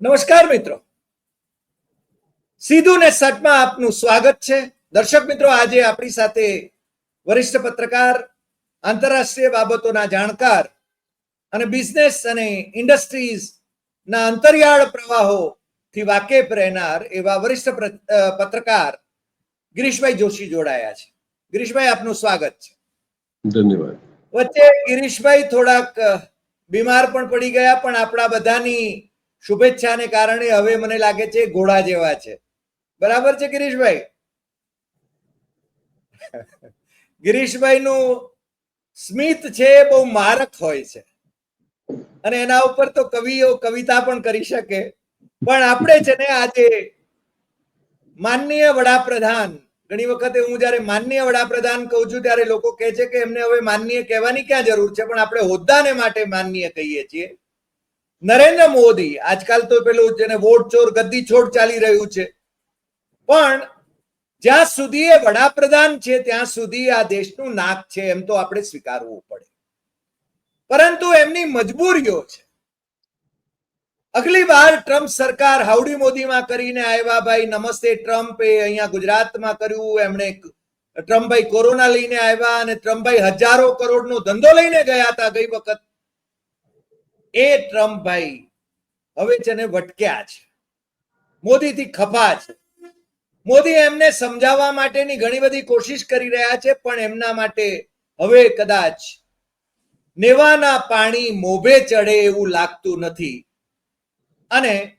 નમસ્કાર મિત્રો. સીધું ને સટમાં આપનું સ્વાગત છે. દર્શક મિત્રો આજે આપણી સાથે વરિષ્ઠ પત્રકાર આંતરરાષ્ટ્રીય બાબતોના જાણકાર અને બિઝનેસ અને ઇન્ડસ્ટ્રીઝ ના અંતરિયાળ પ્રવાહો થી વાકેફ રહેનાર એવા વરિષ્ઠ પત્રકાર ગિરીશભાઈ જોશી જોડાયા છે. ગિરીશભાઈ આપનું સ્વાગત છે. ધન્યવાદ. વચ્ચે ગિરીશભાઈ થોડાક બીમાર પણ પડી ગયા પણ આપણા બધાની શુભેચ્છાને કારણે હવે મને લાગે છે ઘોડા જેવા છે. બરાબર છે ગિરીશભાઈ? ગિરીશભાઈ નું સ્મિત છે બહુ મારક હોય છે. અને એના ઉપર તો કવિઓ કવિતા પણ કરી શકે. પણ આપણે છે ને આજે માનનીય વડાપ્રધાન, ઘણી વખતે હું જ્યારે માનનીય વડાપ્રધાન કહું છું ત્યારે લોકો કહે છે કે એમને હવે માનનીય કહેવાની ક્યાં જરૂર છે? પણ આપણે હોદ્દાને માટે માનનીય કહીએ છીએ. નરેન્દ્ર મોદી આજકાલ તો પેલું જેને વોટ ચોર ગદ્દી છોડ ચાલી રહ્યું છે. પણ જ્યાં સુધી એ વડાપ્રધાન છે, ત્યાં સુધી આ દેશનું નાક છે, એમ તો આપણે સ્વીકારવું પડે. પરંતુ એમની મજબૂરીઓ છે. અગલી વાર ટ્રમ્પ સરકાર હાઉડી મોદીમાં કરીને આવ્યા, ભાઈ, નમસ્તે ટ્રમ્પ, એ અહીંયા ગુજરાતમાં કર્યું, એમણે ટ્રમ્પભાઈ કોરોના લઈને આવ્યા અને ટ્રમ્પભાઈ હજારો કરોડનો ધંધો લઈને ગયા હતા ગઈ વખત. એ ટ્રમ્પ ભાઈ હવે છે ને વટક્યા છે. મોદીથી ખફા છે. મોદી એમને સમજાવવા માટેની ઘણી બધી કોશિશ કરી રહ્યા છે, પણ એમના માટે હવે કદાચ નેવાના પાણી મોભે ચડે એવું લાગતું નથી. અને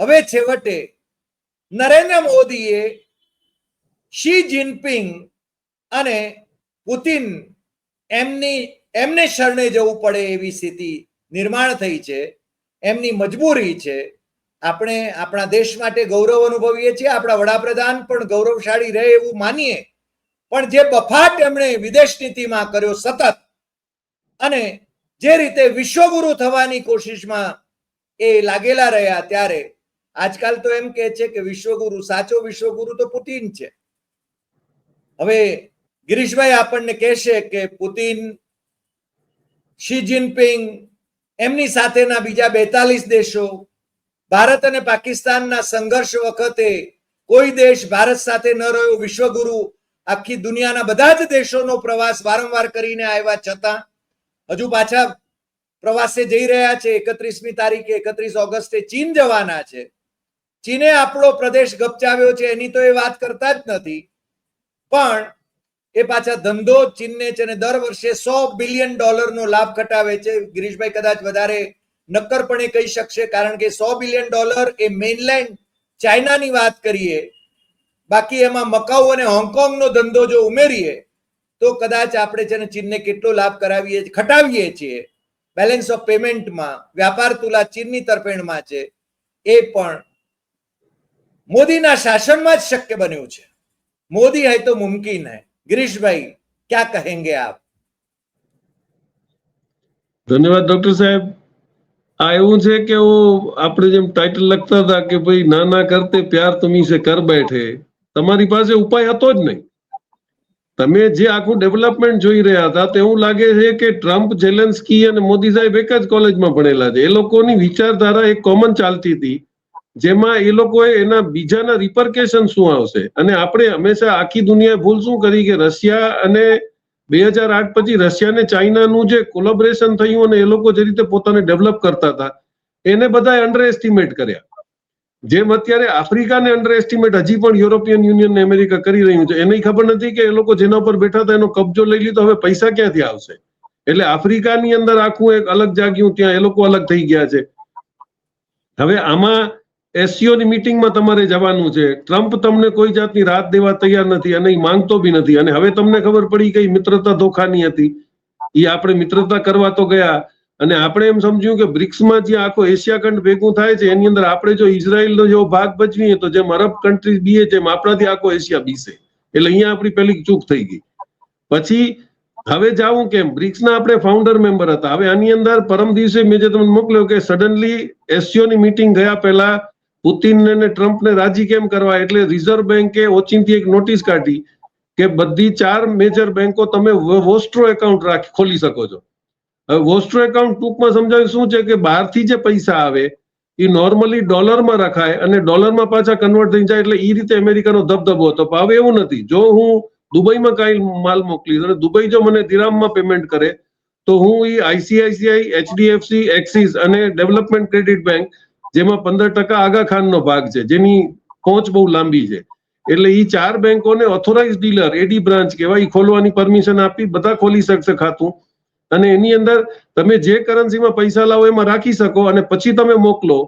હવે છેવટે નરેન્દ્ર મોદીએ શી જિનપિંગ અને પુતિન એમની એમને શરણે જવું પડે એવી સ્થિતિ નિર્માણ થઈ છે. એમની મજબૂરી છે. આપણે આપણા દેશ માટે ગૌરવ અનુભવીએ છીએ. આપણા વડાપ્રધાન પણ ગૌરવશાળી રહે એવું માનીએ. પણ જે બફાટ એમણે વિદેશ નીતિમાં કર્યો સતત અને જે રીતે વિશ્વગુરુ થવાની કોશિશમાં એ લાગેલા રહ્યા ત્યારે આજકાલ તો એમ કહે છે કે વિશ્વગુરુ સાચો વિશ્વગુરુ તો પુતિન છે. હવે ગિરીશભાઈ આપણને કહેશે કે પુતિન શી જિનપિંગ એમની સાથેના બીજા બેતાલીસ દેશો, ભારત અને પાકિસ્તાનના સંઘર્ષ વખતે કોઈ દેશ ભારત સાથે ન રહ્યો, વિશ્વગુરુ આખી દુનિયાના બધા જ દેશોનો પ્રવાસ વારંવાર કરીને આવ્યા છતાં, હજુ પાછા પ્રવાસે જઈ રહ્યા છે. એકત્રીસમી તારીખે, એકત્રીસ ઓગસ્ટે ચીન જવાના છે. ચીને આપણો પ્રદેશ ગપચાવ્યો છે, એની તો એ વાત કરતા જ નથી. પણ એ પાછા ધંધો ચીનને છે અને દર વર્ષે સો બિલિયન ડોલરનો લાભ ખટાવે છે. ગિરીશભાઈ કદાચ વધારે નક્કરપણે કહી શકશે, કારણ કે સો બિલિયન ડોલર એ મેઇનલેન્ડ ચાઇનાની વાત કરીએ, બાકી એમાં મકાઉ અને હોંગકોંગનો ધંધો જો ઉમેરીએ, તો કદાચ આપણે છે ને ચીનને કેટલો લાભ કરાવીએ ખટાવીએ છીએ. બેલેન્સ ઓફ પેમેન્ટમાં વ્યાપાર તુલા ચીનની તરફેણમાં છે. એ પણ મોદીના શાસનમાં જ શક્ય બન્યું છે. મોદી હૈ તો મુમકિન હૈ. गिरीश क्या कहेंगे आप ધન્યવાદ ડોક્ટર સાહેબ આ એવું છે કે હું આપણે જેમ ટાઇટલ લખતા હતા કે ભાઈ ના ના કરતે પ્યાર તુમી સે કર બેઠે તમારી પાસે ઉપાય હતો જ નહીં તમે જે આખું ડેવલપમેન્ટ જોઈ રહ્યા હતા તો એવું લાગે છે કે ટ્રમ્પ જેલેન્સ્કી અને મોદી સાહેબ એક જ કોલેજમાં ભણેલા છે એ લોકોની વિચારધારા એક કોમન ચાલતી હતી જેમાં એ લોકોએ એના બીજાના રિપરકેશન શું આવશે? અને આપણે હંમેશા આખી દુનિયાએ ભૂલ શું કરી કે રશિયા અને બે હજાર આઠ પછી રશિયા અને ચાઇનાનું જે કોલેબરેશન થયું અને એ લોકો જે રીતે પોતાને ડેવલપ કરતા હતા, એને બધાએ અંડર એસ્ટિમેટ કર્યા. જેમ અત્યારે આફ્રિકાને અંડર એસ્ટિમેટ હજી પણ યુરોપિયન યુનિયન ને અમેરિકા કરી રહ્યું છે. એને ખબર નથી કે એ લોકો જેના ઉપર બેઠા હતા એનો કબજો લઈ લીધો, હવે પૈસા ક્યાંથી આવશે? એટલે આફ્રિકાની અંદર આખું એક અલગ જાગ્યું, ત્યાં એ લોકો અલગ થઈ ગયા છે. હવે આમાં એસસીઓ ની મિટિંગમાં તમારે જવાનું છે. ટ્રમ્પ તમને કોઈ જાતની રાત દેવા તૈયાર નથી અને માંગતો બી નથી. અને હવે તમને ખબર પડી કે મિત્રતા ધોખાની હતી. એ આપણે મિત્રતા કરવા તો ગયા. અને આપણે એમ સમજ્યું કે બ્રિક્સમાં જે આખો એશિયા ખંડ ભેગું થાય છે, એની અંદર આપણે જો ઇઝરાયલનો જેવો ભાગ ભજવીએ તો જેમ અરબ કન્ટ્રી બીએ છે આપણાથી આખો એશિયા બીસે. એટલે અહીંયા આપણી પેલી ચૂક થઈ ગઈ. પછી હવે જાવું કેમ? બ્રિક્સના આપણે ફાઉન્ડર મેમ્બર હતા. હવે આની અંદર પરમ દિવસે મેં જે તમને મોકલ્યો કે સડનલી એસસીઓની મિટિંગ ગયા પહેલા પુતિન અને ટ્રમ્પને રાજી કેમ કરવા? એટલે રિઝર્વ બેન્કે ઓચિંતી એક નોટિસ કાઢી કે બધી ચાર મેજર બેન્કો તમે વોસ્ટ્રો એકાઉન્ટ રાખી, ખોલી શકો છો. હવે વોસ્ટ્રો એકાઉન્ટ ટૂંકમાં સમજાવ્યું શું છે કે બહારથી જે પૈસા આવે, એ નોર્મલી ડોલરમાં રખાય અને ડોલરમાં પાછા કન્વર્ટ થઈ જાય એટલે એ રીતે અમેરિકાનો ધબધબો હતો. પણ હવે એવું નથી. જો હું દુબઈમાં કાંઈ માલ મોકલીશ અને દુબઈ જો મને દિરામમાં પેમેન્ટ કરે, તો હું એ આઈસીઆઈસીઆઈ, એચડીએફસી, એક્સિસ અને ડેવલપમેન્ટ ક્રેડિટ બેંક જેમાં પંદર ટકા આગા ખાનનો ભાગ છે, જેની પહોંચ બહુ લાંબી છે. એટલે એ ચાર બેંકોને ઓથોરાઇઝ ડીલર એડી બ્રાન્ચ કહેવાય એ ખોલવાની પરમિશન આપી, બધા ખોલી શકશે ખાતું. અને એની અંદર તમે જે કરન્સીમાં પૈસા લાવો એમાં રાખી શકો અને પછી તમે મોકલો,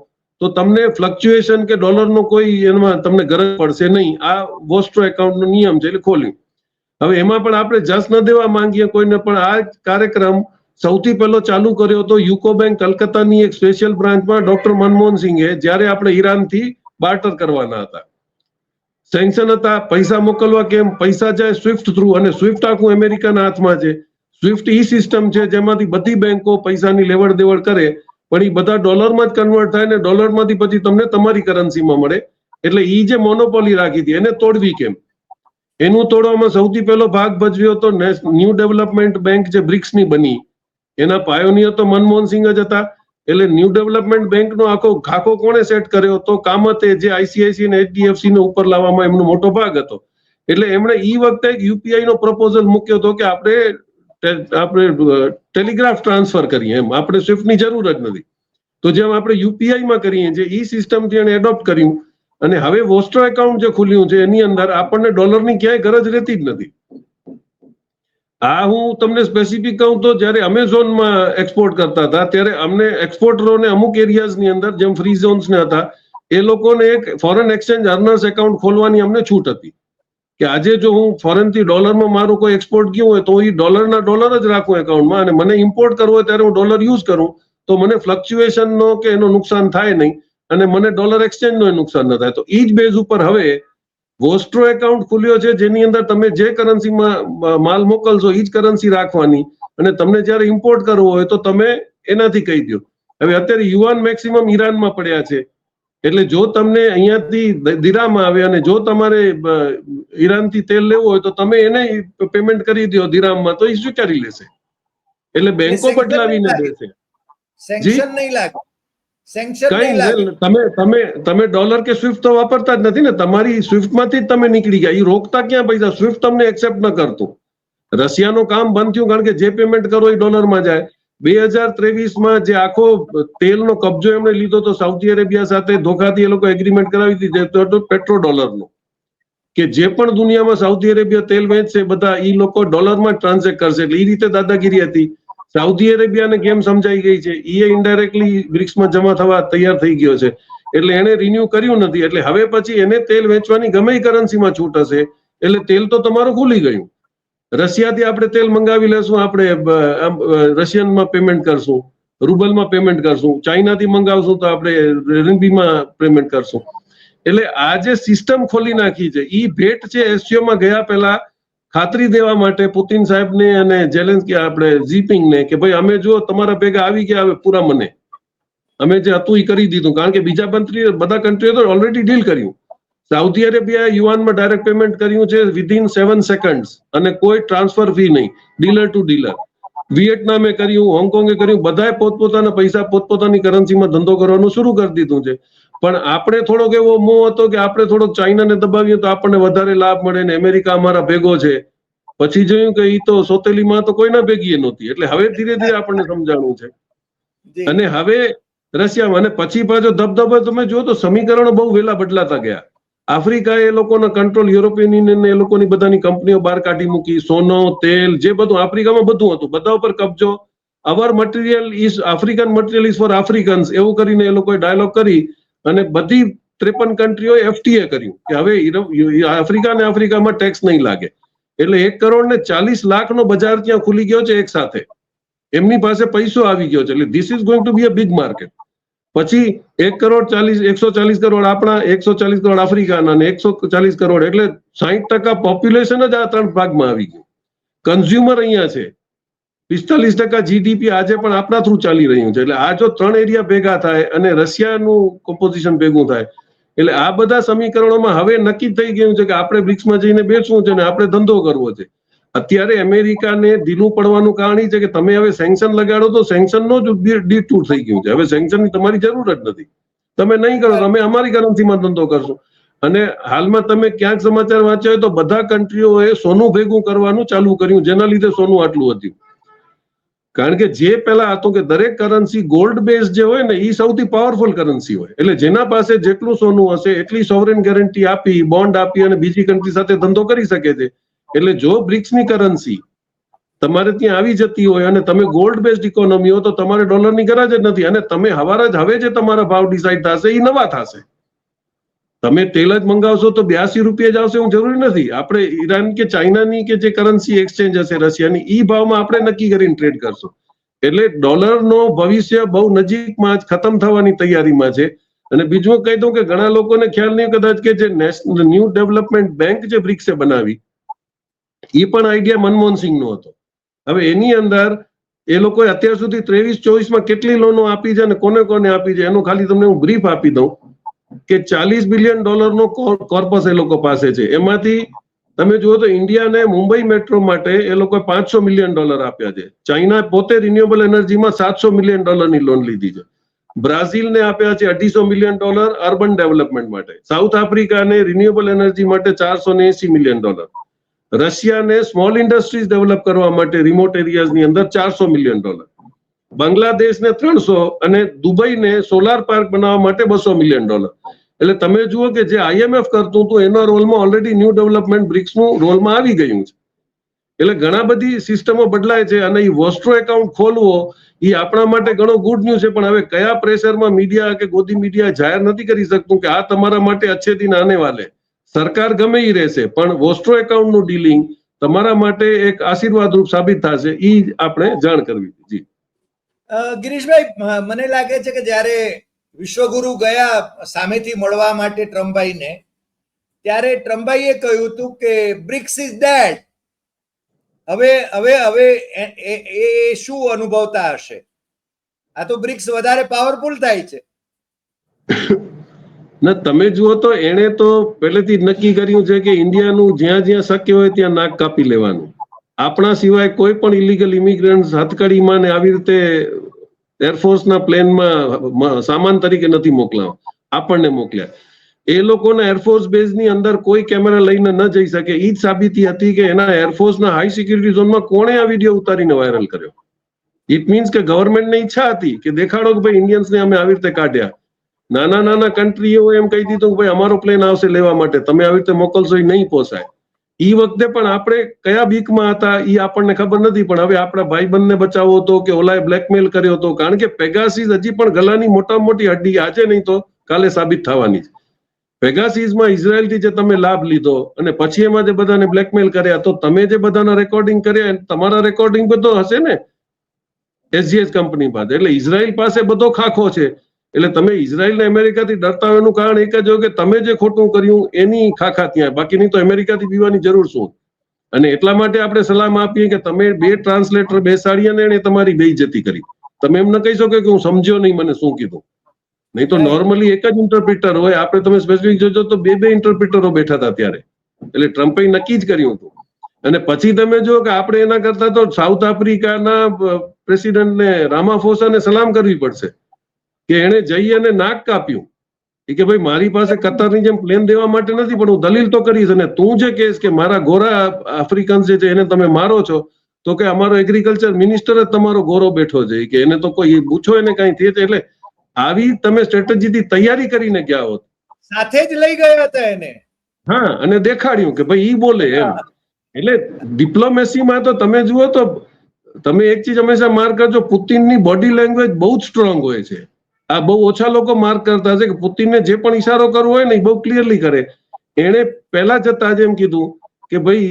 તો તમને ફ્લક્ચ્યુએશન કે ડોલરનો કોઈ એમાં તમને ગરજ પડશે નહીં. આ વોસ્ટ્રો એકાઉન્ટનો નિયમ છે, એટલે ખોલ્યું. હવે એમાં પણ આપણે જસ ન દેવા માંગીએ કોઈને પણ, આ કાર્યક્રમ સૌથી પહેલો ચાલુ કર્યો હતો યુકો બેંક કલકત્તાની એક સ્પેશિયલ બ્રાન્ચમાં ડોક્ટર મનમોહન સિંહે, જ્યારે આપણે ઈરાનથી બાર્ટર કરવાના હતા. સેન્કશન હતા, પૈસા મોકલવા કેમ? પૈસા જાય સ્વિફ્ટ થ્રુ અને સ્વિફ્ટ આખું અમેરિકાના હાથમાં છે. સ્વિફ્ટ ઈ સિસ્ટમ છે જેમાંથી બધી બેંકો પૈસાની લેવડ દેવડ કરે, પણ એ બધા ડોલરમાં જ કન્વર્ટ થાય ને ડોલરમાંથી પછી તમને તમારી કરન્સીમાં મળે. એટલે એ જે મોનોપોલી રાખી હતી એને તોડવી કેમ? એનું તોડવામાં સૌથી પહેલો ભાગ ભજવ્યો હતો ન્યૂ ડેવલપમેન્ટ બેંક જે બ્રિક્સની બની એના પાયોનિયર તો મનમોહન સિંહ જ હતા. એટલે ન્યૂ ડેવલપમેન્ટ બેંકનો આખો ખાખો કોણે સેટ કર્યો તો કામતે જે આઈસીઆઈસી અને એચડીએફસી ને ઉપર લાવવામાં એમનો મોટો ભાગ હતો. એટલે એમણે ઈ વખતે એક યુપીઆઈ નો પ્રપોઝલ મૂક્યો હતો કે આપણે આપણે ટેલિગ્રાફ ટ્રાન્સફર કરીએ એમ. આપણે સ્વિફ્ટની જરૂર જ નથી. તો જેમ આપણે યુપીઆઈમાં કરીએ, જે ઈ સિસ્ટમથી એને એડોપ્ટ કર્યું, અને હવે વોસ્ટ્રો એકાઉન્ટ જે ખુલ્યું છે, એની અંદર આપણને ડોલરની ક્યાંય ગરજ રહેતી જ નથી. આ હું તમને સ્પેસિફિક કહું તો જ્યારે અમેઝોનમાં એક્સપોર્ટ કરતા હતા, ત્યારે અમને એક્સપોર્ટરોને અમુક એરિયાઝની અંદર, જેમ ફ્રી ઝોન્સને હતા, એ લોકોને એક ફોરેન એક્સચેન્જ અર્નર્સ એકાઉન્ટ ખોલવાની અમને છૂટ હતી. કે આજે જો હું ફોરેનથી ડોલરમાં મારું કોઈ એક્સપોર્ટ ગયું હોય, તો એ ડોલરના ડોલર જ રાખું એકાઉન્ટમાં અને મને ઇમ્પોર્ટ કરવો હોય ત્યારે હું ડોલર યુઝ કરું, તો મને ફ્લક્ચ્યુએશનનો કે એનું નુકસાન થાય નહીં, અને મને ડોલર એક્સચેન્જનો નુકસાન ન થાય. તો એ જ બેઝ ઉપર હવે વોસ્ટ્રો એકાઉન્ટ ખુલ્યો છે જેની અંદર તમે જે કરન્સીમાં માલ મોકલશો એ જ કરન્સી રાખવાની. અને તમને જ્યારે ઇમ્પોર્ટ કરવો હોય તો તમે એનાથી કહી દો હવે અત્યારે યુવાન મેક્સિમમ ઈરાનમાં પડ્યા છે. એટલે જો તમને અહીંયાથી દિરામાં આવે અને જો તમારે ઈરાનથી તેલ લેવું હોય તો તમે એને પેમેન્ટ કરી દો દિરામમાં તો એ સ્વીકારી લેશે. એટલે બેંકો બદલાવીને દેશે. સેન્કશન નહીં લાગે. સેન્કશન નહીં તમે તમે તમે ડોલર કે સ્વિફ્ટ તો વાપરતા જ નથી ને. તમારી સ્વિફ્ટમાંથી જ તમે નીકળી ગયા. એ રોકતા ક્યાં પૈસા? સ્વિફ્ટ તમને એક્સેપ્ટ ન કરતું. રશિયાનું કામ બંધ થયું કારણ કે જે પેમેન્ટ કરો એ ડોલરમાં જાય. બે હજાર ત્રેવીસમાં જે આખો તેલનો કબજો એમણે લીધો તો સાઉદી અરેબિયા સાથે ધોખાથી એ લોકો એગ્રીમેન્ટ કરાવી દીધી તે હતો પેટ્રો ડોલરનો. કે જે પણ દુનિયામાં સાઉદી અરેબિયા તેલ વેચશે બધા ઈ લોકો ડોલરમાં ટ્રાન્ઝેક્ટ કરશે. એટલે એ રીતે દાદાગીરી હતી. સાઉદી અરેબિયાને કેમ સમજાઈ ગઈ છે? એ ઇન્ડાયરેક્ટલી બ્રિક્સમાં જમા થવા તૈયાર થઈ ગયો છે. એટલે એને રિન્યુ કર્યું નથી. એટલે હવે પછી એને તેલ વેચવાની ગમે કરન્સીમાં છૂટ હશે. એટલે તેલ તો તમારું ખુલી ગયું. રશિયાથી આપણે તેલ મંગાવી લેશું, આપણે રશિયનમાં પેમેન્ટ કરશું, રૂબલમાં પેમેન્ટ કરશું, ચાઇનાથી મંગાવશું તો આપણે રેનબીમાં પેમેન્ટ કરશું. એટલે આ જે સિસ્ટમ ખોલી નાખી છે એ ભેટ છે એસસીઓમાં ગયા પહેલા ખાતરી દેવા માટે પુતિન સાહેબને અને જેલેન્સકી આપણે જીપિંગને કે ભાઈ, અમે જો તમારા ભેગા આવી ગયા હવે, પૂરા મને. અમે જે હતું એ કરી દીધું. કારણ કે બીજા મંત્રી બધા કન્ટ્રીઓ તો ઓલરેડી ડીલ કર્યું. સાઉદી અરેબિયા યુવાનમાં ડાયરેક્ટ પેમેન્ટ કર્યું છે વિધિન સેવન સેકન્ડ અને કોઈ ટ્રાન્સફર ફી નહીં. ડીલર ટુ ડીલર વિયેટનામે કર્યું, હોંગકોંગે કર્યું, બધાએ પોતપોતાના પૈસા પોતપોતાની કરન્સીમાં ધંધો કરવાનું શરૂ કરી દીધું છે. પણ આપણે થોડોક એવો મોહ હતો કે આપણે થોડોક ચાઇનાને દબાવીએ તો આપણને વધારે લાભ મળે ને અમેરિકા અમારા ભેગો છે. પછી જોયું કે એ તો સોતેલીમાં તો કોઈના ભેગી નહોતી. એટલે હવે ધીરે ધીરે આપણને સમજાણું છે. અને હવે રશિયામાં અને પછી પાછો ધબધબો તમે જુઓ તો સમીકરણો બહુ વહેલા બદલાતા ગયા. આફ્રિકા એ લોકોનો કંટ્રોલ યુરોપિયન યુનિયન એ લોકોની બધાની કંપનીઓ બહાર કાઢી મૂકી સોનો તેલ જે બધું આફ્રિકામાં બધું હતું બધા ઉપર કબજો. Our material is African material is for Africans એવું કરીને એ લોકોએ ડાયલોગ કરી. અને બધી ત્રેપન કન્ટ્રીઓ એફટીએ કર્યું કે હવે આફ્રિકા અને આફ્રિકામાં ટેક્સ નહીં લાગે. એટલે એક કરોડ ને ચાલીસ લાખનો બજાર ત્યાં ખુલી ગયો છે એક સાથે. એમની પાસે પૈસો આવી ગયો છે. એટલે this is going to be a big market પછી એક કરોડ ચાલીસ, એકસો ચાલીસ કરોડ આપણા, એકસો ચાલીસ કરોડ આફ્રિકાના અને એકસો ચાલીસ કરોડ. એટલે સાહીઠ ટકા પોપ્યુલેશન જ આ ત્રણ ભાગમાં આવી ગયું. કન્ઝ્યુમર અહીંયા છે. પિસ્તાલીસ ટકા જીડીપી આજે પણ આપણા થ્રુ ચાલી રહ્યું છે. એટલે આ જો ત્રણ એરિયા ભેગા થાય અને રશિયાનું કોમ્પોઝિશન ભેગું થાય, એટલે આ બધા સમીકરણોમાં હવે નક્કી થઈ ગયું છે કે આપણે બ્રિક્સમાં જઈને બેસવું છે ને આપણે ધંધો કરવો છે. અત્યારે અમેરિકાને ઢીલું પડવાનું કારણ એ છે કે તમે હવે સેન્કશન લગાડો તો સેન્કશનનો જ ડિટૂર થઈ ગયું છે. હવે સેન્કશનની તમારી જરૂર જ નથી. તમે નહીં કરો તમે અમારી કરન્સીમાં ધંધો કરશો. અને હાલમાં તમે ક્યાંક સમાચાર વાંચ્યા હોય તો બધા કન્ટ્રીઓએ સોનું ભેગું કરવાનું ચાલુ કર્યું, જેના લીધે સોનું આટલું હતું કારણ કે જે પેલા હતું કે દરેક કરન્સી ગોલ્ડ બેઝ જે હોય ને એ સૌથી પાવરફુલ કરન્સી હોય. એટલે જેના પાસે જેટલું સોનું હશે, એટલી સોવરેન ગેરંટી આપી બોન્ડ આપી અને બીજી કન્ટ્રી સાથે ધંધો કરી શકે છે. એટલે જો બ્રિક્સની કરન્સી તમારે ત્યાં આવી જતી હોય અને તમે ગોલ્ડ બેઝડ ઇકોનોમી હો, તો તમારે ડોલરની ગરજ જ નથી. અને તમે હવારા જ હવે જે તમારા ભાવ ડિસાઇડ થશે એ નવા થશે. તમે તેલ જ મંગાવશો તો બ્યાસી રૂપિયા જ આવશે, એવું જરૂરી નથી. આપણે ઈરાન કે ચાઇનાની કે જે કરન્સી એક્સચેન્જ હશે, રશિયાની, ઈ ભાવમાં આપણે નક્કી કરીને ટ્રેડ કરશું. એટલે ડોલરનો ભવિષ્ય બહુ નજીકમાં જ ખતમ થવાની તૈયારીમાં છે. અને બીજું કહી દઉં કે ઘણા લોકોને ખ્યાલ નહીં કદાચ કે જે નેશનલ, ન્યૂ ડેવલપમેન્ટ બેંક જે બ્રિક્સે બનાવી એ પણ આઈડિયા મનમોહન સિંહનો હતો. હવે એની અંદર એ લોકોએ અત્યાર સુધી ત્રેવીસ ચોવીસમાં કેટલી લોનો આપી છે અને કોને કોને આપી છે, એનું ખાલી તમને હું બ્રીફ આપી દઉં. કે ચાલીસ બિલિયન ડોલરનો કોર્પસ એ લોકો પાસે છે. એમાંથી તમે જુઓ તો ઇન્ડિયાને મુંબઈ મેટ્રો માટે એ લોકોએ પાંચસો મિલિયન ડોલર આપ્યા છે. ચાઇના પોતે રિન્યુએબલ એનર્જીમાં સાતસો મિલિયન ડોલરની લોન લીધી છે. બ્રાઝિલને આપ્યા છે અઢીસો મિલિયન ડોલર અર્બન ડેવલપમેન્ટ માટે. સાઉથ આફ્રિકાને રિન્યુએબલ એનર્જી માટે ચારસો ને એસી મિલિયન ડોલર. રશિયાને સ્મોલ ઇન્ડસ્ટ્રીઝ ડેવલપ કરવા માટે રિમોટ એરિયાઝની અંદર ચારસો મિલિયન ડોલર. બાંગ્લાદેશને ત્રણસો અને દુબઈને સોલાર પાર્ક બનાવવા માટે બસો મિલિયન ડોલર. એટલે તમે જુઓ કે જે આઈએમએફ કરતું હતું, એના રોલમાં ઓલરેડી ન્યૂ ડેવલપમેન્ટ બ્રિક્સનું રોલમાં આવી ગયું છે. એટલે ઘણા બધી સિસ્ટમો બદલાય છે અને એ વોસ્ટ્રો એકાઉન્ટ ખોલવો એ આપણા માટે ઘણો ગુડ ન્યૂઝ છે, પણ હવે કયા પ્રેશરમાં મીડિયા કે ગોદી મીડિયા જાહેર નથી કરી શકતું કે આ તમારા માટે અચ્છે દિન વાલે. સરકાર ગમે એ રહેશે, પણ વોસ્ટ્રો એકાઉન્ટનું ડીલિંગ તમારા માટે એક આશીર્વાદરૂપ સાબિત થશે એ આપણે જાણ કરવી. જી. ગિરીશભાઈ મને લાગે છે કે જ્યારે વિશ્વગુરુ ગયા સામેથી મળવા માટે ટ્રમ્પભાઈને, ત્યારે ટ્રમ્પભાઈએ કહ્યું હતું કે બ્રિક્સ ઇઝ ડેડ. હવે હવે હવે એ- શું અનુભવતા હશે? આ તો બ્રિક્સ વધારે પાવરફુલ થાય છે. ના, તમે જુઓ તો એણે તો પહેલેથી નક્કી કર્યું છે કે ઇન્ડિયાનું જ્યાં જ્યાં શક્ય હોય ત્યાં નાક કાપી લેવાનું. આપણા સિવાય કોઈ પણ ઇલીગલ ઇમિગ્રન્ટ હથકડીમાં ને આવી રીતે એરફોર્સના પ્લેનમાં સામાન તરીકે નથી મોકલાવા. આપણને મોકલ્યા. એ લોકોના એરફોર્સ બેઝની અંદર કોઈ કેમેરા લઈને ન જઈ શકે. એ જ સાબિતી હતી કે એના એરફોર્સના હાઈ સિક્યુરિટી ઝોનમાં કોણે આ વીડિયો ઉતારીને વાયરલ કર્યો? ઇટ મીન્સ કે ગવર્મેન્ટને ઈચ્છા હતી કે દેખાડો કે ભાઈ ઇન્ડિયન્સને અમે આવી રીતે કાઢ્યા. નાના નાના કન્ટ્રીઓ એમ કહી દીધું કે ભાઈ અમારો પ્લેન આવશે લેવા માટે. તમે આવી રીતે મોકલશો એ નહીં પોસાય. ઈ વખતે પણ આપણે કયા બીકમાં હતા એ આપણને ખબર નથી, પણ હવે આપણા ભાઈબંધને બચાવો હતો કે ઓલાએ બ્લેકમેલ કર્યો હતો? કારણ કે પેગાસીસ હજી પણ ગલાની મોટા મોટી હડ્ડી આજે નહીં તો કાલે સાબિત થવાની છે. પેગાસીસમાં ઇઝરાયલથી જે તમે લાભ લીધો અને પછી એમાં જે બધાને બ્લેકમેલ કર્યા, તો તમે જે બધાના રેકોર્ડિંગ કર્યા તમારા રેકોર્ડિંગ બધો હશે ને? એસજીએસ કંપની પાસે. એટલે ઇઝરાયલ પાસે બધો ખાખો છે. એટલે તમે ઇઝરાયલ ને અમેરિકાથી ડરતા એનું કારણ એક જ હોય કે તમે જે ખોટું કર્યું એની ખાખા ત્યાં બાકી નહીં તો અમેરિકાથી પીવાની જરૂર શું? અને એટલા માટે આપણે સલાહ આપીએ કે તમે બે ટ્રાન્સલેટર બેસાડી અને એને તમારી બેઇજ્જતી કરી. તમે એમ ન કહી શકો કે હું સમજ્યો નહીં મને શું કીધું. નહીં તો નોર્મલી એક જ ઇન્ટરપ્રિટર હોય. આપણે તમે સ્પેસિફિક જોજો તો બે બે ઇન્ટરપ્રિટરો બેઠા હતા ત્યારે. એટલે ટ્રમ્પે નક્કી જ કર્યું હતું. અને પછી તમે જો કે આપણે એના કરતા તો સાઉથ આફ્રિકાના પ્રેસિડેન્ટને રામાફોસાને સલામ કરવી પડશે. કે એને જઈ અને નાક કાપ્યું. એ કે ભાઈ મારી પાસે કતારની જેમ પ્લેન દેવા માટે નથી પણ હું દલીલ તો કરીશ અને તું જે કેસ કે મારા ગોરા આફ્રિકન જે છે એને તમે મારો છો તો કે અમારો એગ્રીકલ્ચર મિનિસ્ટર જ તમારો ગોરો બેઠો છે. કે એને તો કોઈ પૂછો એને કઈ થયે એટલે આવી તમે સ્ટ્રેટેજીથી તૈયારી કરીને ગયા હોત. સાથે જ લઈ ગયા હતા એને. હા અને દેખાડ્યું કે ભાઈ ઈ બોલે એમ. એટલે ડિપ્લોમેસીમાં તો તમે જુઓ તો તમે એક ચીજ હંમેશા માર્ક કરજો પુતિનની બોડી લેંગ્વેજ બહુ જ સ્ટ્રોંગ હોય છે. આ બહુ ઓછા લોકો માર્ક કરતા છે કે પુતિનને જે પણ ઈશારો કરવો હોય ને એ બહુ ક્લિયરલી કરે. એણે પહેલા જતા જેમ કીધું કે ભાઈ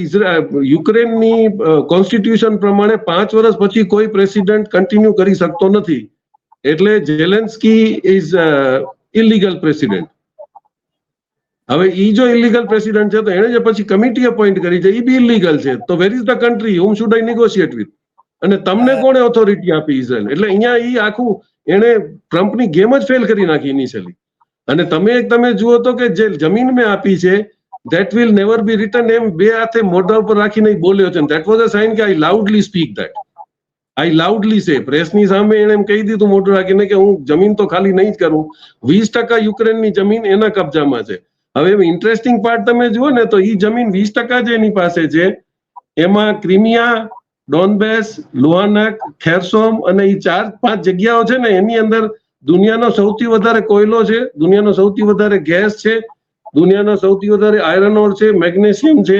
યુક્રેનની કોન્સ્ટિટ્યુશન પ્રમાણે પાંચ વર્ષ પછી કોઈ પ્રેસિડેન્ટ કન્ટિન્યુ કરી શકતો નથી. એટલે જેલેન્સ્કી ઇઝ ઇલીગલ પ્રેસિડેન્ટ હવે ઈ જો ઇલીગલ પ્રેસિડેન્ટ છે તો એને જે પછી કમિટી અપોઇન્ટ કરી છે. એ બી ઇલીગલ છે. તો where is the country whom should I negotiate with અને તમને કોણે ઓથોરિટી આપી ઇઝરાયલ એટલે અહીંયા એ આખું એને ટ્રમ્પની ગેમ જ ફેલ કરી નાખી ઇનિશિયલી અને તમે તમે જુઓ તો કે જે જમીન મેં આપી છે that will never be return એમ બે હાથે મોઢા ઉપર રાખીને બોલ્યો છે. ધેટ વોઝ અ સાઇન કે I loudly speak that I loudly say પ્રેસની સામે એને એમ કહી દીધું મોટું રાખીને કે હું જમીન તો ખાલી નહીં જ કરું. વીસ ટકા યુક્રેનની જમીન એના કબજામાં છે. હવે ઇન્ટરેસ્ટિંગ પાર્ટ તમે જુઓ ને તો એ જમીન વીસ ટકા જે એની પાસે છે. એમાં ક્રિમિયા ડોનબેસ, લુહાનક, ખેરસોમ અને એ ચાર પાંચ જગ્યાઓ છે ને, એની અંદર દુનિયાનો સૌથી વધારે કોયલો છે, દુનિયાનો સૌથી વધારે ગેસ છે, દુનિયાનો સૌથી વધારે આયરન ઓર છે, મેગ્નેશિયમ છે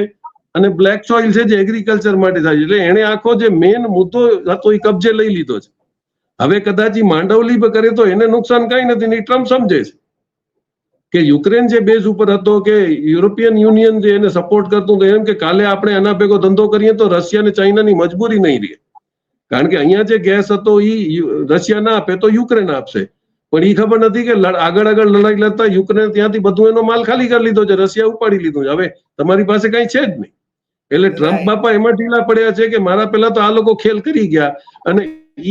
અને બ્લેક સોઇલ છે જે એગ્રીકલ્ચર માટે થાય છે. એટલે એને આખો જે મેઇન મુદ્દો હતો એ કબજે લઈ લીધો છે. હવે કદાચ એ માંડવલી કરે તો એને નુકસાન કઈ નથી ને ઈ ટ્રમ્પ સમજે છે. કે યુક્રેન જે બેઝ ઉપર હતો કે યુરોપિયન યુનિયન જે એને સપોર્ટ કરતું હતું એમ કે કાલે આપણે એના ભેગો ધંધો કરીએ તો રશિયા અને ચાઇનાની મજબૂરી નહીં રહે. કારણ કે અહીંયા જે ગેસ હતો એ રશિયા ના આપે તો યુક્રેન આપશે. પણ એ ખબર નથી કે આગળ આગળ લડાઈ લડતા યુક્રેન ત્યાંથી બધું એનો માલ ખાલી કરી લીધો છે રશિયા ઉપાડી લીધું છે. હવે તમારી પાસે કઈ છે જ નહીં. એટલે ટ્રમ્પ બાપા એમાં ઢીલા પડ્યા છે કે મારા પહેલા તો આ લોકો ખેલ કરી ગયા અને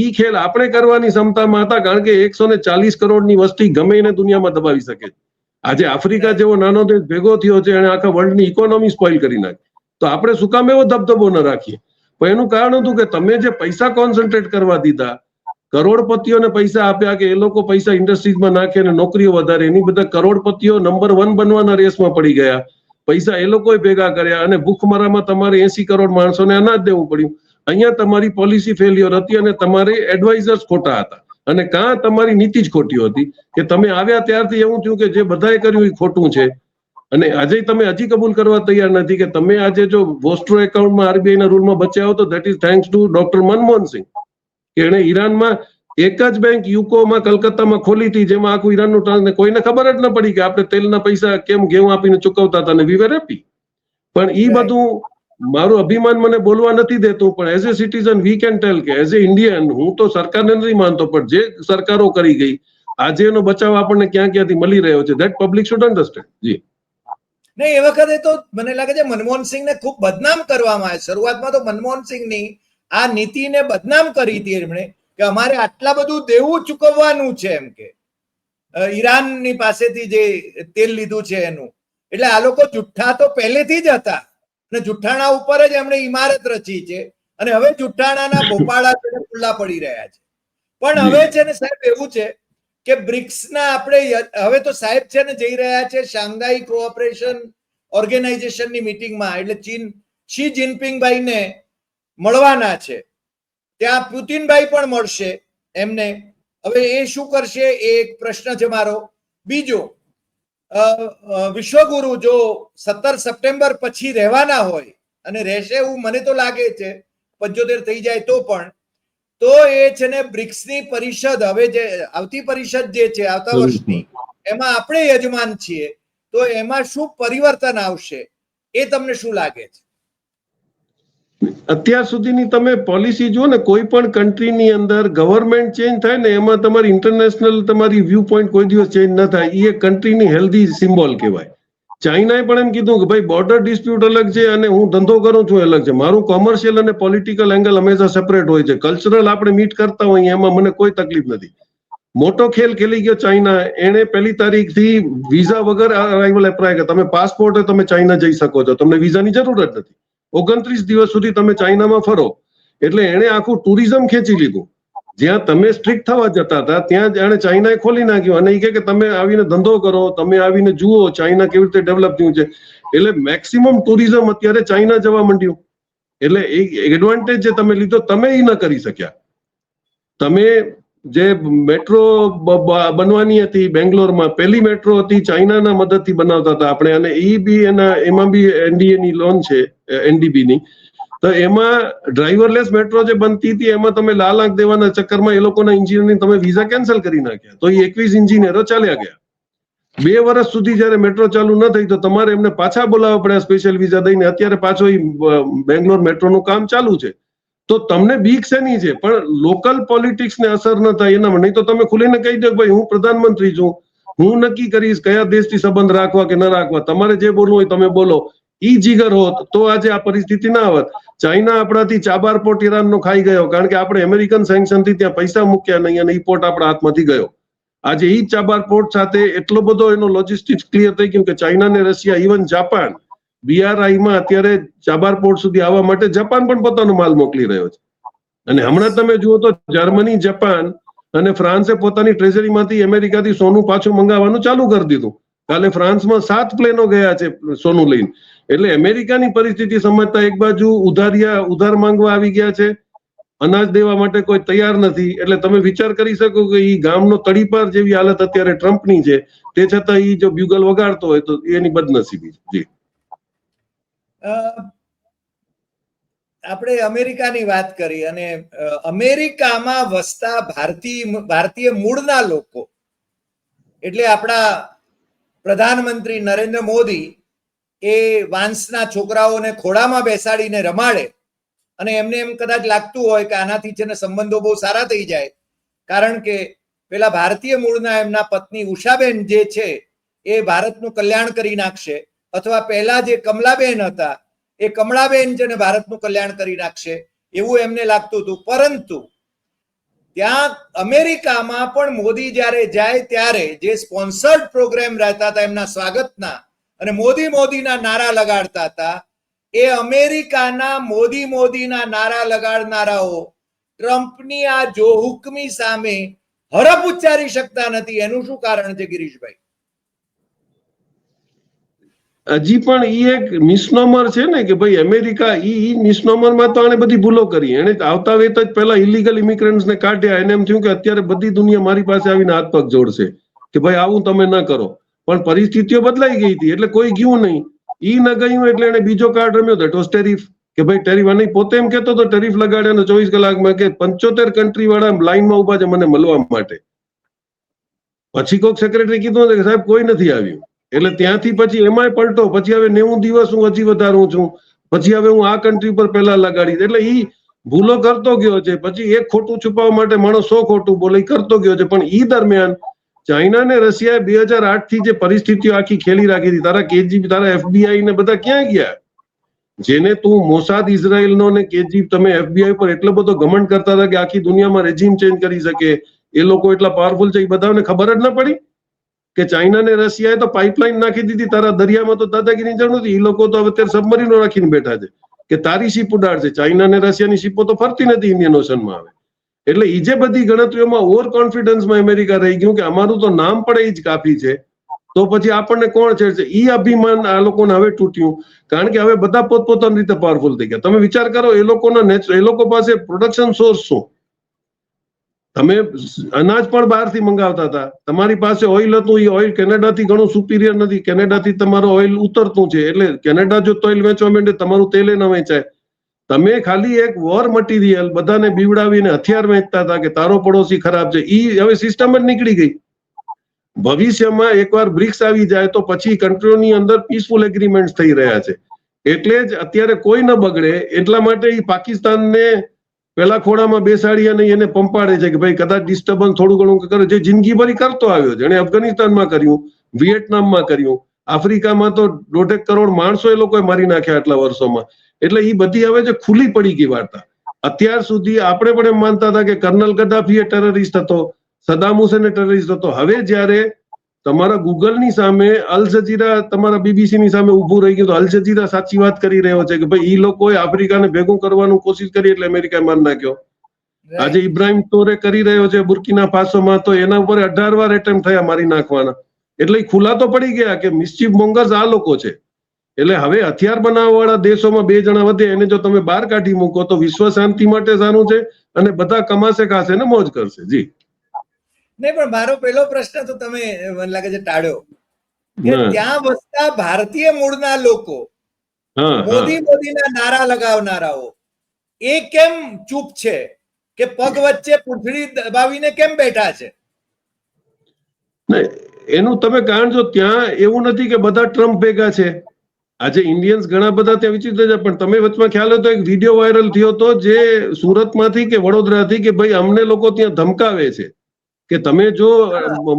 ઈ ખેલ આપણે કરવાની ક્ષમતામાં હતા કારણ કે એકસો ને ચાલીસ કરોડની વસ્તી ગમે એને દુનિયામાં દબાવી શકે છે. આજે આફ્રિકા જેવો નાનો દેશ ભેગો થયો છે અને આખા વર્લ્ડની ઇકોનોમી સ્પોઇલ કરી નાખી. તો આપણે શું કામ એવો ધબધબો ન રાખીએ? પણ એનું કારણ હતું કે તમે જે પૈસા કોન્સન્ટ્રેટ કરવા દીધા, કરોડપતિઓને પૈસા આપ્યા કે એ લોકો પૈસા ઇન્ડસ્ટ્રીઝમાં નાખે અને નોકરીઓ વધારે, એની બધા કરોડપતિઓ નંબર વન બનવાના રેસમાં પડી ગયા. પૈસા એ લોકોએ ભેગા કર્યા અને ભૂખમરામાં તમારે એસી કરોડ માણસોને અનાજ દેવું પડ્યું. અહીંયા તમારી પોલિસી ફેલ્યોર હતી અને તમારે એડવાઇઝર્સ ખોટા હતા. અને કાં તમારી નીતિ જ ખોટી હતી કે તમે આવ્યા ત્યારથી એવું થયું કે જે બધાએ કર્યું એ ખોટું છે. અને આજે તમે હજી કબૂલ કરવા તૈયાર નથી કે તમે આજે જો વોસ્ટ્રો એકાઉન્ટમાં આરબીઆઈ ના રૂલમાં બચ્યા હો તો that is thanks to doctor Manmohan Singh. કે એણે ઈરાનમાં એક જ બેંક યુકોમાં કલકત્તામાં ખોલી હતી જેમાં આખું ઈરાનનું ટ્રાન્સ કોઈને ખબર જ ન પડી કે આપણે તેલના પૈસા કેમ ઘેઉં આપીને ચૂકવતા હતા અને વી આપી પણ ઈ બધું મારું અભિમાન મને બોલવા નથી દેતું, પણ as a citizen we can tell કે એઝ એ ઇન્ડિયન હું તો સરકારને નથી માનતો, પણ જે સરકારો કરી ગઈ, આજે એનો બચાવ આપણને ક્યાં ક્યાંથી મળી રહ્યો છે? ધેટ પબ્લિક શુડ અન્ડરસ્ટેન્ડ જી. નહીં, એ વખતે તો મને લાગે છે મનમોહન સિંહને ખૂબ બદનામ કરવામાં આવે શરૂઆતમાં તો મનમોહન સિંહની આ નીતિને બદનામ કરી હતી એમણે, કે અમારે આટલા બધું દેવું ચૂકવવાનું છે એમ કે. ઈરાનની પાસેથી જે તેલ લીધું છે એનું. એટલે આ લોકો જુઠ્ઠા તો પહેલેથી જ હતા. અને જુઠ્ઠાણા ઉપર જ એમણે ઇમારત રચી છે. અને હવે જુઠ્ઠાણાના ભોપાળા ખુલ્લા પડી રહ્યા છે. પણ હવે છે ને સાહેબ એવું છે કે બ્રિક્સના આપણે હવે તો સાહેબ છે ને જઈ રહ્યા છે શાંઘાઈ કોઓપરેશન ઓર્ગેનાઇઝેશનની મીટિંગમાં. એટલે ચીન શી જિનપિંગભાઈને મળવાના છે. ત્યાં પુતિનભાઈ પણ મળશે એમને. હવે એ શું કરશે એ એક પ્રશ્ન છે મારો. બીજો વિશ્વગુરુ જો સત્તર સપ્ટેમ્બર પછી રહેવાના હોય અને રહેશે એવું મને તો લાગે છે પંચોતેર થઈ જાય તો પણ તો એ છે ને બ્રિક્સની પરિષદ હવે જે આવતી પરિષદ જે છે આવતા વર્ષની એમાં આપણે યજમાન છીએ તો એમાં શું પરિવર્તન આવશે એ તમને શું લાગે છે? અત્યાર સુધીની તમે પોલિસી જુઓ ને, કોઈ પણ કન્ટ્રીની અંદર ગવર્મેન્ટ ચેન્જ થાય ને, એમાં તમારી ઇન્ટરનેશનલ તમારી વ્યૂ પોઈન્ટ કોઈ દિવસ ચેન્જ ન થાય. એ કન્ટ્રીની હેલ્ધી સિમ્બોલ કહેવાય. ચાઇનાએ પણ એમ કીધું કે ભાઈ બોર્ડર ડિસ્પ્યુટ અલગ છે અને હું ધંધો કરું છું અલગ છે. મારું કોમર્શિયલ અને પોલિટિકલ એંગલ હંમેશા સેપરેટ હોય છે. કલ્ચરલ આપણે મીટ કરતા હોઈએ, એમાં મને કોઈ તકલીફ નથી. મોટો ખેલ ખેલી ગયો ચાઇના એણે પહેલી તારીખથી વિઝા વગર અરાઇવલ એપ્લાય કર્યા તમે પાસપોર્ટે તમે ચાઇના જઈ શકો છો. તમને વિઝાની જરૂર જ નથી. ઓગણત્રીસ દિવસ સુધી તમે ચાઇનામાં ફરો, એટલે એણે આખું ટુરિઝમ ખેંચી લીધું. જ્યાં તમે સ્ટ્રિક્ટ થવા જતા હતા, ત્યાં એણે ચાઇનાએ ખોલી નાખ્યું. અને એ કે તમે આવીને ધંધો કરો, તમે આવીને જુઓ ચાઇના કેવી રીતે ડેવલપ થયું છે. એટલે મેક્સિમમ ટુરિઝમ અત્યારે ચાઇના જવા માંડ્યું. એટલે એ એડવાન્ટેજ જે તમે લીધો, તમે એ ન કરી શક્યા. તમે જે મેટ્રો બનવાની હતી બેંગ્લોરમાં પહેલી મેટ્રો હતી ચાઇનાના મદદથી બનાવતા હતા આપણે અને એ બી એના એમાં બી એનડીએ ની લોન છે એનડીબી ની તો એમાં ડ્રાઈવરલેસ મેટ્રો જે બનતી હતી એમાં તમે લાલ આંખ દેવાના ચક્કરમાં એ લોકોના ઇન્જિનિયરની તમે વિઝા કેન્સલ કરી નાખ્યા. તો એ એકવીસ ઇન્જિનિયરો ચાલ્યા ગયા. બે વર્ષ સુધી જયારે મેટ્રો ચાલુ ન થઈ તો તમારે એમને પાછા બોલાવવા પડ્યા સ્પેશિયલ વિઝા દઈને. અત્યારે પાછો અ, બેંગ્લોર મેટ્રોનું કામ ચાલુ છે. તો તમને બીક શેની છે? પણ લોકલ પોલિટિક્સને અસર ન થાય એના નહીં તો તમે ખુલીને કહી દો ભાઈ હું પ્રધાનમંત્રી છું. હું નક્કી કરીશ કયા દેશથી સંબંધ રાખવા કે ન રાખવા. તમારે જે બોલવું હોય તમે બોલો. ઈ જીગર હોત તો આજે આ પરિસ્થિતિ ના આવત ચાઇના આપણાથી ચાબાર પોર્ટ ઈરાનનો ખાઈ ગયો. કારણ કે આપણે અમેરિકન સેન્કશનથી ત્યાં પૈસા મૂક્યા નહીં અને ઈ પોર્ટ આપણા હાથમાંથી ગયો. આજે ઈ ચાબાર પોર્ટ સાથે એટલો બધો એનો લોજિસ્ટિક્સ ક્લિયર થઈ ગયું કે ચાઇના ને રશિયા ઇવન જાપાન BRI માં અત્યારે ચાબાર પોર્ટ સુધી આવવા માટે જાપાન પણ પોતાનો માલ મોકલી રહ્યો છે. અને હમણાં તમે જુઓ તો જર્મની, જાપાન અને ફ્રાન્સે પોતાની ટ્રેઝરીમાંથી અમેરિકાથી સોનું પાછું મંગાવવાનું ચાલુ કરી દીધું. કાલે ફ્રાન્સમાં સાત પ્લેનો ગયા છે સોનું લઈને. એટલે અમેરિકાની પરિસ્થિતિ સમજતા એક બાજુ ઉધારિયા, ઉધાર માંગવા આવી ગયા છે. અનાજ દેવા માટે કોઈ તૈયાર નથી. એટલે તમે વિચાર કરી શકો કે ઈ ગામનો તડીપાર જેવી હાલત અત્યારે ટ્રમ્પની છે. તે છતાં એ જો બ્યુગલ વગાડતો હોય તો એની બદનસીબી છે. જી. આપણે અમેરિકાની વાત કરી અને અમેરિકામાં વસતા ભારતીય ભારતીય મૂળના લોકો, એટલે આપણા પ્રધાનમંત્રી નરેન્દ્ર મોદી એ વાંસના છોકરાઓને ખોળામાં બેસાડીને રમાડે અને એમને એમ કદાચ લાગતું હોય કે આનાથી છે ને સંબંધો બહુ સારા થઈ જાય. કારણ કે પેલા ભારતીય મૂળના એમના પત્ની ઉષાબેન જે છે એ ભારતનું કલ્યાણ કરી નાખશે. અથવા પહેલા જે કમલાબેન હતા, એ કમળાબેન જેને ભારતનું કલ્યાણ કરી નાખશે, એવું એમને લાગતું હતું. પરંતુ ત્યાં અમેરિકામાં પણ મોદી જ્યારે જાય ત્યારે જે સ્પોન્સર્ડ પ્રોગ્રામ રહેતા હતા એમના સ્વાગતના અને મોદી મોદીના નારા લગાડતા હતા, એ અમેરિકાના મોદી મોદીના નારા લગાડનારાઓ ટ્રમ્પની આ જો હુકમી સામે હરફ ઉચ્ચારી શકતા નથી. એનું શું કારણ છે ગિરીશભાઈ? હજી પણ ઈ એક મિસનોમર છે ને કે ભાઈ અમેરિકા ઈ મિસનોમરમાં તો આને બધી ભૂલો કરી. એને આવતા વેત જ પહેલા ઇલીગલ ઇમિગ્રન્ટ્સ ને કાઢ્યા. એને એમ થયું કે અત્યારે બધી દુનિયા મારી પાસે આવીને હાથ પગ જોડશે કે ભાઈ આવું તમે ન કરો. પણ પરિસ્થિતિઓ બદલાઈ ગઈ હતી એટલે કોઈ ગયું નહીં. ઈ ન ગયું એટલે એને બીજો કાર્ડ રમ્યો. હતો ટોસ ટેરિફ કે ભાઈ ટેરિફ અને પોતે એમ કહેતો હતો ટેરિફ લગાડ્યા અને ચોવીસ કલાકમાં કે પંચોતેર કન્ટ્રી વાળા લાઈનમાં ઊભા છે મને મળવા માટે. પછી કોઈક સેક્રેટરી કીધું કે સાહેબ કોઈ નથી આવ્યું. એટલે ત્યાંથી પછી એમાંય પલટો. પછી હવે નેવું દિવસ હું હજી વધારું છું. પછી હવે હું આ કન્ટ્રી પર પહેલા લગાડી એટલે એ ભૂલો કરતો ગયો છે. પછી એક ખોટું છુપાવવા માટે માણસ સો ખોટું બોલે કરતો ગયો છે. પણ ઈ દરમિયાન ચાઇના ને રશિયાએ બે હજાર આઠથી જે પરિસ્થિતિઓ આખી ખેલી રાખી હતી, તારા કેજીબી તારા એફબીઆઈ ને બધા ક્યાં ગયા? જેને તું મોસાદ ઇઝરાયલ નો ને કેજી, તમે એફબીઆઈ પર એટલો બધો ઘમંડ કરતા હતા કે આખી દુનિયામાં રેજીમ ચેન્જ કરી શકે. એ લોકો એટલા પાવરફુલ છે એ બધાને ખબર જ ના પડી? કે ચાઇના રશિયાએ તો પાઇપલાઇન નાખી દીધી તારા દરિયામાં તો દાદાગીરી જરૂર નથી એ લોકો તો હવે અત્યારે સબમરીનો રાખીને બેઠા છે. કે તારી શીપ ઉડાડશે ચાઇના ને રશિયાની શીપો તો ફરતી નથી ઇન્ડિયન ઓશનમાં આવે એટલે એ જે બધી ગણતરીઓમાં ઓવર કોન્ફિડન્સમાં અમેરિકા રહી ગયું કે અમારું તો નામ પડે એ જ કાફી છે. તો પછી આપણને કોણ છેડશે? એ અભિમાન આ લોકોને હવે તૂટ્યું. કારણ કે હવે બધા પોતપોતાની રીતે પાવરફુલ થઈ ગયા. તમે વિચાર કરો, એ લોકોના એ લોકો પાસે પ્રોડક્શન સોર્સ શું? તમે અનાજ પણ બહારથી મંગાવતા હતા. તમારી પાસે ઓઇલ હતું, એ ઓઇલ કેનેડાથી ઘણું સુપિરિયર નથી. કેનેડાથી તમારું ઓઇલ ઉતરતું છે. એટલે કેનેડા જો તોઇલ વેચવા માંડે, તમારું તેલે ન વેચાય. તમે ખાલી એક વોર મટીરિયલ બધાને બીવડાવીને હથિયાર વેચતા હતા કે તારો પડોશી ખરાબ છે. ઈ હવે સિસ્ટમ જ નીકળી ગઈ. ભવિષ્યમાં એકવાર બ્રિક્સ આવી જાય તો પછી કન્ટ્રીઓની અંદર પીસફુલ એગ્રીમેન્ટ થઈ રહ્યા છે. એટલે જ અત્યારે કોઈ ન બગડે. એટલા માટે ઈ પાકિસ્તાનને પેલા ખોડામાં બેસાડી અને એને પંપાડે છે કે ભાઈ કદાચ ડિસ્ટર્બન્સ થોડું ઘણું કરે. જે જિંદગીભરી કરતો આવ્યો છે. એને અફઘાનિસ્તાનમાં કર્યું વિયેટનામમાં કર્યું, આફ્રિકામાં તો દોઢેક કરોડ માણસો એ લોકોએ મારી નાખ્યા આટલા વર્ષોમાં. એટલે એ બધી હવે જે ખુલ્લી પડી ગઈ વાર્તા. અત્યાર સુધી આપણે પણ એમ માનતા હતા કે કર્નલ ગદ્દાફી એ ટેરરિસ્ટ હતો સદામ હુસેન એ ટેરરિસ્ટ હતો. હવે જ્યારે તમારા ગૂગલની સામે અલ જજીરા તમારા બીબીસીની સામે ઊભું રહી ગયું તો અલ જજીરા સાચી વાત કરી રહ્યો છે કે ભાઈ એ લોકોએ આફ્રિકાને ભેગું કરવાનું કોશિશ કરી એટલે અમેરિકાએ માર નાખ્યો. આજે ઇબ્રાહિમ તોરે કરી રહ્યો છે બુર્કીના ફાસોમાં તો એના ઉપર અઢાર વાર એટેમ્પ થયા મારી નાખવાના. એટલે ખુલા તો પડી ગયા કે મિસ્ચીફ મોંગર્સ આ લોકો છે. એટલે હવે હથિયાર બનાવવા વાળા દેશોમાં બે જણા વધે એને જો તમે બહાર કાઢી મૂકો તો વિશ્વ શાંતિ માટે સારું છે અને બધા કમાશે ખાશે ને મોજ કરશે. જી. નહીં પણ મારો પહેલો પ્રશ્ન તો તમે મને લાગે છે ટાળ્યો. કે ત્યાં વસતા ભારતીય મૂળના લોકો મોદી મોદીના નારા લગાવનારાઓ એ કેમ ચૂપ છે? કે પગ વચ્ચે પૂંછડી દબાવીને કેમ બેઠા છે? એનું તમે કારણ જો ત્યાં એવું નથી કે બધા ટ્રમ્પ ભેગા છે. આજે ઇન્ડિયન્સ ઘણા બધા ત્યાં વિચિત્ર છે પણ તમે વચમાં ખ્યાલ હતો એક વીડિયો વાયરલ થયો હતો જે સુરતમાંથી કે વડોદરાથી કે ભાઈ અમને લોકો ત્યાં ધમકાવે છે. કે તમે જો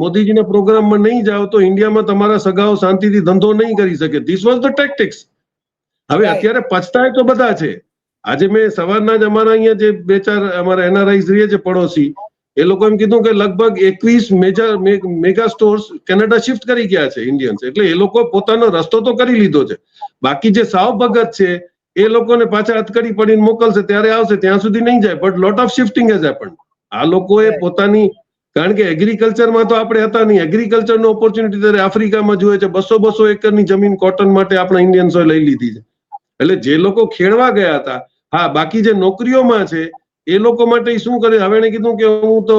મોદીજીના પ્રોગ્રામમાં નહીં જાઓ તો ઇન્ડિયામાં તમારા સગાઓ શાંતિથી ધંધો નહીં કરી શકે. ધીસ વોઝ ધ ટેક્ટિક્સ હવે અત્યારે પછતાય તો બધા છે. આજે મેં સવારના જ અમારા અહીંયા જે બે ચાર અમારા એનઆરઆઈ રહીએ છે પડોશી એ લોકો એમ કીધું કે લગભગ એકવીસ major mega stores Canada shift કરી ગયા છે ઇન્ડિયન્સ. એટલે એ લોકો પોતાનો રસ્તો તો કરી લીધો છે. બાકી જે સાવ ભગત છે એ લોકોને પાછા હથકડી પડીને મોકલશે ત્યારે આવશે ત્યાં સુધી નહીં જાય. But lot of shifting has happen આ લોકોએ પોતાની કારણ કે એગ્રીકલ્ચરમાં તો આપણે હતા નહીં. એગ્રીકલ્ચરનો ઓપોર્ચ્યુનિટી ત્યારે આફ્રિકામાં જોઈએ છે. બસો બસો એકરની જમીન કોટન માટે આપણા ઇન્ડિયન્સોએ લઈ લીધી છે. એટલે જે લોકો ખેડવા ગયા હતા, હા, બાકી જે નોકરીઓમાં છે, એ લોકો માટે શું કરે? હવે એને કીધું કે હું તો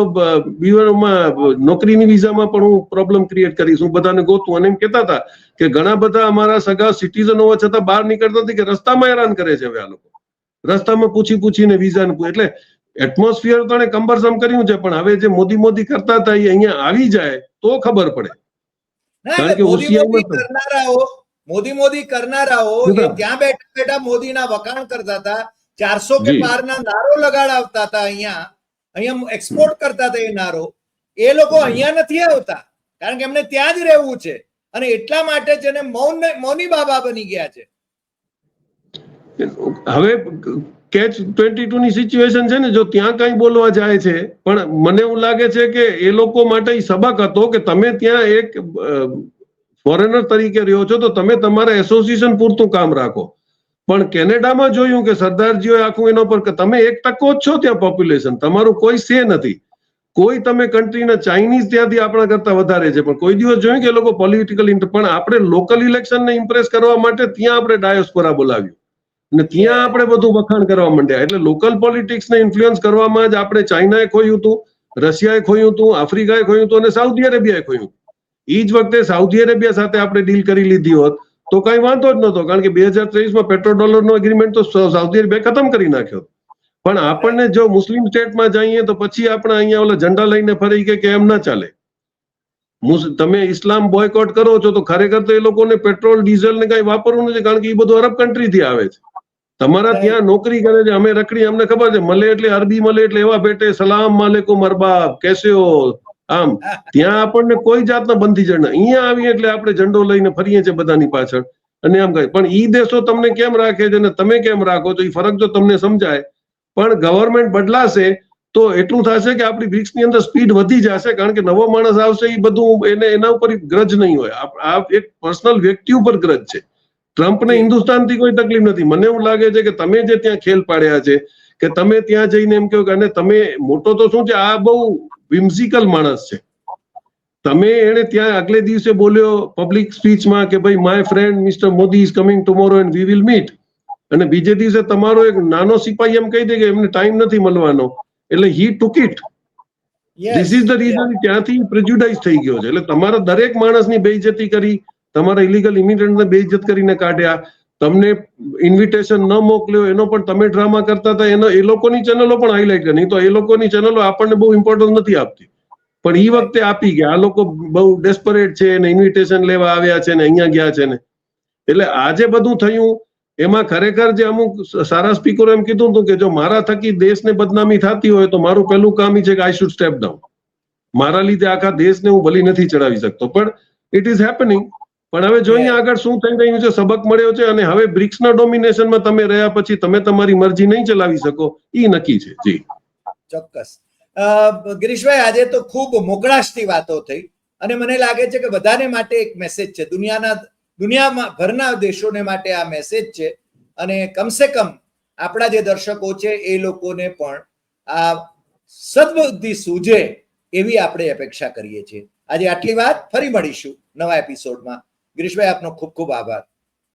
બીવરમાં નોકરીની વિઝામાં પણ હું પ્રોબ્લેમ ક્રિએટ કરીશ. હું બધાને ગોતું. અને એમ કહેતા હતા કે ઘણા બધા અમારા સગા સિટીઝન હોવા છતાં બહાર નીકળતા નથી કે રસ્તામાં હેરાન કરે છે હવે આ લોકો. રસ્તામાં પૂછી પૂછીને વિઝા એટલે એટમોસ્ફિયર તો કમ્બરસમ કર્યું છે પણ હવે જે મોદી મોદી કરતા હતા એ અહીંયા આવી જાય તો ખબર પડે. કારણ કે. કરનારાઓ મોદી મોદી કરનારાઓ ત્યાં બેઠા બેઠા મોદીના વખાણ કરતા હતા. ચારસો કે બાર પારના નારો લગાડાવતા હતા અહીંયા. અહીંયા એક્સપોર્ટ કરતા હતા એ નારો. એ લોકો અહીંયા નથી આવતા. કારણ કે એમને ત્યાં જ રહેવું છે. અને એટલા માટે જેને મૌન મૌની બાબા બની ગયા છે. હવે કેચ ટ્વેન્ટી ટુ ની સિચ્યુએશન છે ને, જો ત્યાં કઈ બોલવા જાય છે, પણ મને એવું લાગે છે કે એ લોકો માટે સબક હતો કે તમે ત્યાં એક ફોરેનર તરીકે રહ્યો છો, તો તમે તમારા એસોસિએશન પૂરતું કામ રાખો. પણ કેનેડામાં જોયું કે સરદારજીઓએ આખું એના પર તમે એક ટકો જ છો ત્યાં પોપ્યુલેશન તમારું કોઈ સે નથી. કોઈ તમે કન્ટ્રીના ચાઇનીઝ ત્યાંથી આપણા કરતા વધારે છે, પણ કોઈ દિવસ જોયું કે એ લોકો પોલિટિકલ પણ આપણે લોકલ ઇલેક્શનને ઇમ્પ્રેસ કરવા માટે ત્યાં આપણે ડાયોસ્પોરા બોલાવ્યું. અને ત્યાં આપણે બધું વખાણ કરવા માંડ્યા. એટલે લોકલ પોલિટિક્સને ઇન્ફ્લુઅન્સ કરવામાં જ આપણે ચાઇનાએ ખોયું હતું રશિયાએ ખોયું હતું આફ્રિકાએ ખોયું હતું અને સાઉદી અરેબિયાએ ખોયું હતું. એ જ વખતે સાઉદી અરેબિયા સાથે આપણે ડીલ કરી લીધી હોત તો કઈ વાંધો જ નહોતો, કારણ કે બે હજાર ત્રેવીસમાં પેટ્રોલ ડોલરનો એગ્રીમેન્ટ તો સાઉદી અરેબિયા ખતમ કરી નાખ્યો પણ આપણને જો મુસ્લિમ સ્ટેટમાં જઈએ તો પછી આપણે અહીંયા ઓલા ઝંડા લઈને ફરી કે કેમ ના ચાલે. તમે ઇસ્લામ બોયકોટ કરો છો તો ખરેખર તો એ લોકોને પેટ્રોલ ડીઝલ ને કઈ વાપરવું નથી, કારણ કે એ બધું અરબ કન્ટ્રીથી આવે છે. તમારા ત્યાં નોકરી કરે છે અમે રખડી અમને ખબર છે મળે એટલે અરબી મળે એટલે એવા બેટે સલામ માલેકુમ અરબાબ કેસ્યો આમ ત્યાં આપણને કોઈ જાતના બંધી જણ અહીંયા આવીએ એટલે આપણે ઝંડો લઈને ફરીએ છીએ બધાની પાછળ. અને આમ કહે પણ ઈ દેશો તમને કેમ રાખે છે અને તમે કેમ રાખો છો? એ ફરક જો તમને સમજાય. પણ ગવર્મેન્ટ બદલાશે તો એટલું થશે કે આપણી બ્રિક્સની અંદર સ્પીડ વધી જશે કારણ કે નવો માણસ આવશે એ બધું એને એના ઉપર ગ્રજ નહીં હોય. આ એક પર્સનલ વ્યક્તિ ઉપર ગ્રજ છે. ટ્રમ્પને હિન્દુસ્તાનથી કોઈ તકલીફ નથી. મને એવું લાગે છે કે તમે જે ત્યાં ખેલ પાડ્યા છે કે તમે ત્યાં જઈને એમ કહ્યું કે અને તમે મોટો તો શું છે? આ બહુ વિમ્સિકલ માણસ છે. તમે એને ત્યાં આગલે દિવસે બોલ્યો પબ્લિક સ્પીચમાં કે ભાઈ my friend mister Modi is coming tomorrow and we will meet અને બીજે દિવસે તમારો એક નાનો સિપાહી એમ કહી દે કે એમને ટાઈમ નથી મળવાનો. એટલે he took it this is the reason ત્યાંથી પ્રેજ્યુડાઇઝ થઈ ગયો છે. એટલે તમારા દરેક માણસની બેઇજ્જતી કરી તમારા ઇલીગલ ઇમિગ્રન્ટને બેઇજ્જત કરીને કાઢ્યા તમને ઇન્વિટેશન ન મોકલ્યો, એનો પણ તમે ડ્રામા કરતા હતા, એનો એ લોકોની ચેનલો પણ હાઇલાઇટ કરી. તો એ લોકોની ચેનલો આપણને બહુ ઇમ્પોર્ટન્સ નથી આપતી. પણ એ વખતે આપી ગયા. આ લોકો બહુ ડેસ્પરેટ છે ને ઇન્વિટેશન લેવા આવ્યા છે ને અહીંયા ગયા છે ને. એટલે આજે બધું થયું. એમાં ખરેખર જે અમુક સારા સ્પીકરો એમ કીધું હતું કે જો મારા થકી દેશને બદનામી થતી હોય તો મારું પહેલું કામ છે કે આઈ શુડ સ્ટેપ ડાઉન મારા લીધે આખા દેશને હું ભલી નથી ચડાવી શકતો. પણ ઇટ ઇઝ હેપનિંગ પણ હવે જોઈએ. આગળ શું થઈ રહ્યું છે સબક મળ્યો છે અને હવે બ્રિક્સના ડોમિનેશનમાં તમે રહ્યા પછી તમે તમારી મરજી નહીં ચલાવી શકો એ નક્કી છે. જી. ચોક્કસ. ગિરીશભાઈ આજે તો ખૂબ મોકળાશથી વાતો થઈ અને મને લાગે છે કે બધાને માટે એક મેસેજ છે. દુનિયાના દુનિયામાં ભરના દેશોને માટે આ મેસેજ છે અને કમસે કમ આપણા જે દર્શકો છે એ લોકોને પણ આ સદબુદ્ધિ સૂજે એવી આપણે અપેક્ષા કરીએ છીએ. આજે આટલી વાત ફરી મળીશું નવા એપિસોડમાં ગિરીશભાઈ આપનો ખૂબ ખૂબ આભાર